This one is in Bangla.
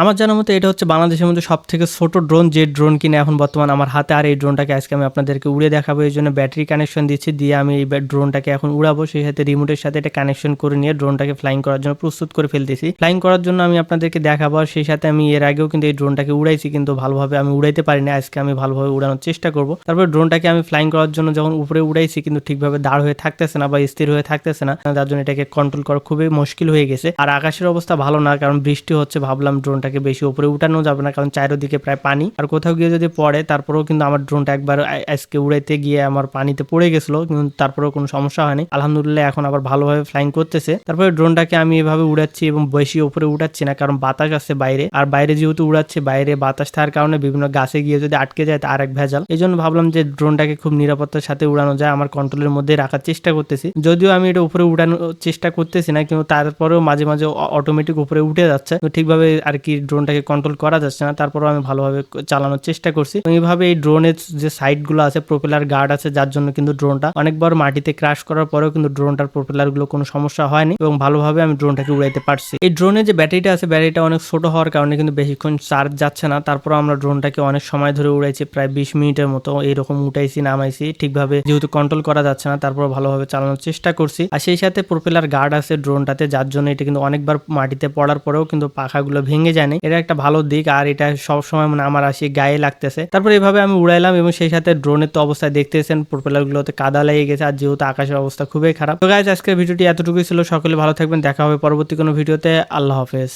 আমার জানার মতো এটা হচ্ছে বাংলাদেশের মধ্যে সব থেকে ছোটো ড্রোন যে ড্রোন কিনে এখন বর্তমান আমার হাতে, আর এই ড্রোনটাকে আজকে আমি আপনাদেরকে উড়ে দেখাবো, এই জন্য ব্যাটারি কানেকশন দিচ্ছি, দিয়ে আমি এই ড্রোনটাকে এখন উড়াবো, সেই সাথে রিমোটের সাথে এটা কানেকশন করে নিয়ে ড্রোনটাকে ফ্লাইং করার জন্য প্রস্তুত করে ফেলতেছি। ফ্লাইং করার জন্য আমি আপনাদেরকে দেখাবো, আর সেই সাথে আমি এর আগেও কিন্তু এই ড্রোনটাকে উড়াইছি, কিন্তু ভালোভাবে আমি উড়াইতে পারিনি, আজকে আমি ভালোভাবে উড়ানোর চেষ্টা করব। তারপর ড্রোনটাকে আমি ফ্লাইং করার জন্য যখন উপরে উড়াইছি, কিন্তু ঠিকভাবে দাঁড় হয়ে থাকতেছে না বা স্থির হয়ে থাকতেছে না, তার জন্য এটাকে কন্ট্রোল করা খুবই মুশকিল হয়ে গেছে। আর আকাশের অবস্থা ভালো না, কারণ বৃষ্টি হচ্ছে, ভাবলাম ড্রোনটাকে বেশি উপরে উঠানো যাবে না, কারণ চারিদিকে প্রায় পানি। আর কোথাও গিয়ে যদি পড়ে, তারপরেও কিন্তু আমার ড্রোনটা একবার আজকে উড়াইতে গিয়ে আমার পানিতে পড়ে গেছিল, কিন্তু তারপরেও কোনো সমস্যা হয়নি। আলহামদুলিল্লাহ এখন আবার ভালোভাবে ফ্লাইং করতেছে। তারপরে ড্রোনটাকে আমি এভাবে উড়াচ্ছি এবং বেশি উপরে উঠাচ্ছি না, কারণ বাতাস আছে বাইরে। আর বাইরে যেহেতু উড়াচ্ছে, বাইরে বাতাস থাকার কারণে বিভিন্ন গাছে গিয়ে যদি আটকে যায়, তা আরেক ভেজাল। এই জন্য ভাবলাম যে ড্রোনটাকে খুব নিরাপত্তার সাথে উড়ানো যায়, আমার কন্ট্রোলের মধ্যে রাখার চেষ্টা করতেছি। যদিও আমি এটা উপরে উড়ানোর চেষ্টা করতেছি না, কিন্তু তারপরেও মাঝে মাঝে অটোমেটিক উপরে উঠে যাচ্ছে। তো ঠিকভাবে আর কি ড্রোনটাকে কন্ট্রোল করা যাচ্ছে না, তারপরও আমি ভালোভাবে চালানোর চেষ্টা করছি। তো এইভাবে এই ড্রোনের যে সাইডগুলো আছে প্রপেলার গার্ড আছে, যার জন্য কিন্তু ড্রোনটা অনেকবার মাটিতে ক্রাশ করার পরেও কিন্তু ড্রোনটার প্রপেলারগুলো কোনো সমস্যা হয়নি এবং ভালোভাবে আমি ড্রোনটাকে উড়াইতে পারছি। এই ড্রোনের যে ব্যাটারিটা আছে ব্যাটারিটা অনেক ছোট হওয়ার কারণে কিন্তু বেশিক্ষণ চার্জ যাচ্ছে না। তারপর আমরা ড্রোনটাকে অনেক সময় ধরে উড়াইছি, প্রায় বিশ মিনিটের মতো এরকম উঠাইছি, নামাইছি, ঠিকভাবে যেহেতু কন্ট্রোল করা যাচ্ছে না তারপর ভালোভাবে চালানোর চেষ্টা করছি। আর সেই সাথে প্রপেলার গার্ড আছে ড্রোনটাতে যার জন্য এটা কিন্তু অনেকবার মাটিতে পড়ার পরেও কিন্তু পাখাগুলো ভেঙে যায়নি এটা একটা ভালো দিক আর এটা সবসময় মানে আমার আসি গায়ে লাগতেছে। তারপর এভাবে আমি উড়াইলাম এবং সেই সাথে ড্রোনের তো অবস্থায় দেখতেছেন প্রোপেলারগুলোতে কাদা লেগে গেছে আর যেহেতু আকাশের অবস্থা খুবই খারাপ। তো গাইজ আজকের ভিডিওটি এতটুকুই ছিল। সকলে ভালো থাকবেন। দেখা হবে পরবর্তী কোনো ভিডিওতে। আল্লাহ হাফেজ।